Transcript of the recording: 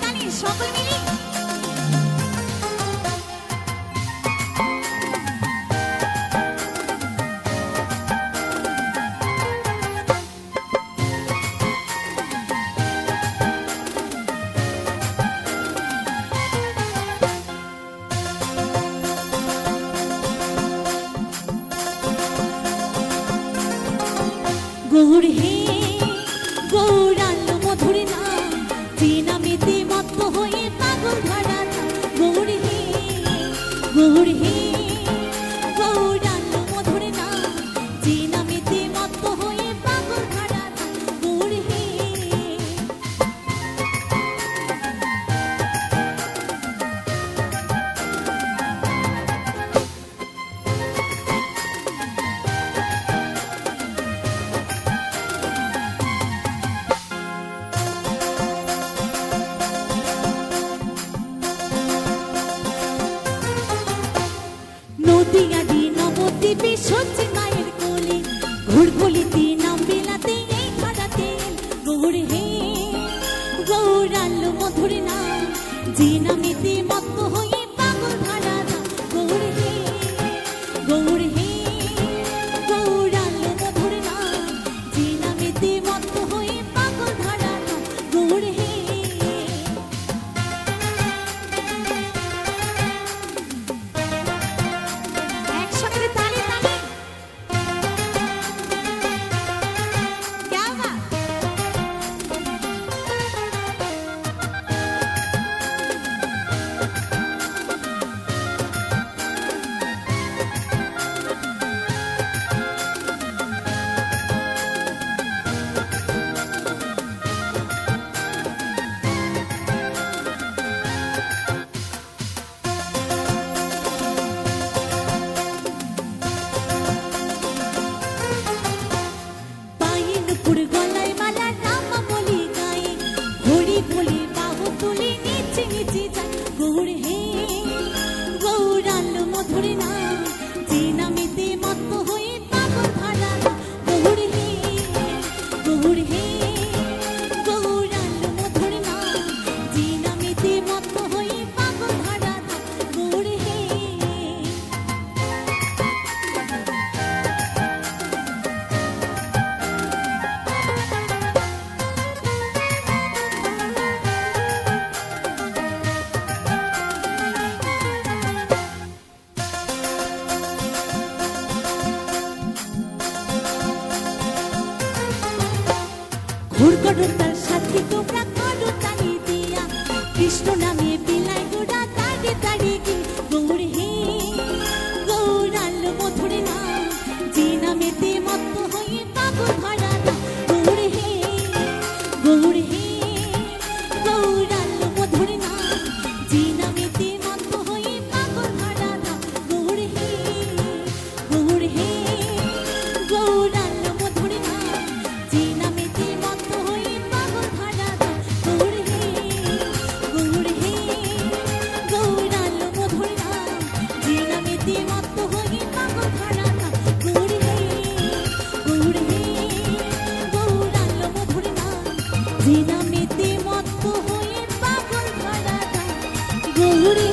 তালে would he? দিবি সত্যি মায়ের কোলে। ঘুর গলিতে নামবি লাতে এই খাড়াতে গৌর হে। গৌরাল্য মধুর নাম ঘুর সাথে তোমরা করো তালি দিয়া কৃষ্ণ নামে যে নামেতে মত্ত হলে পাগল ধরা গৌরী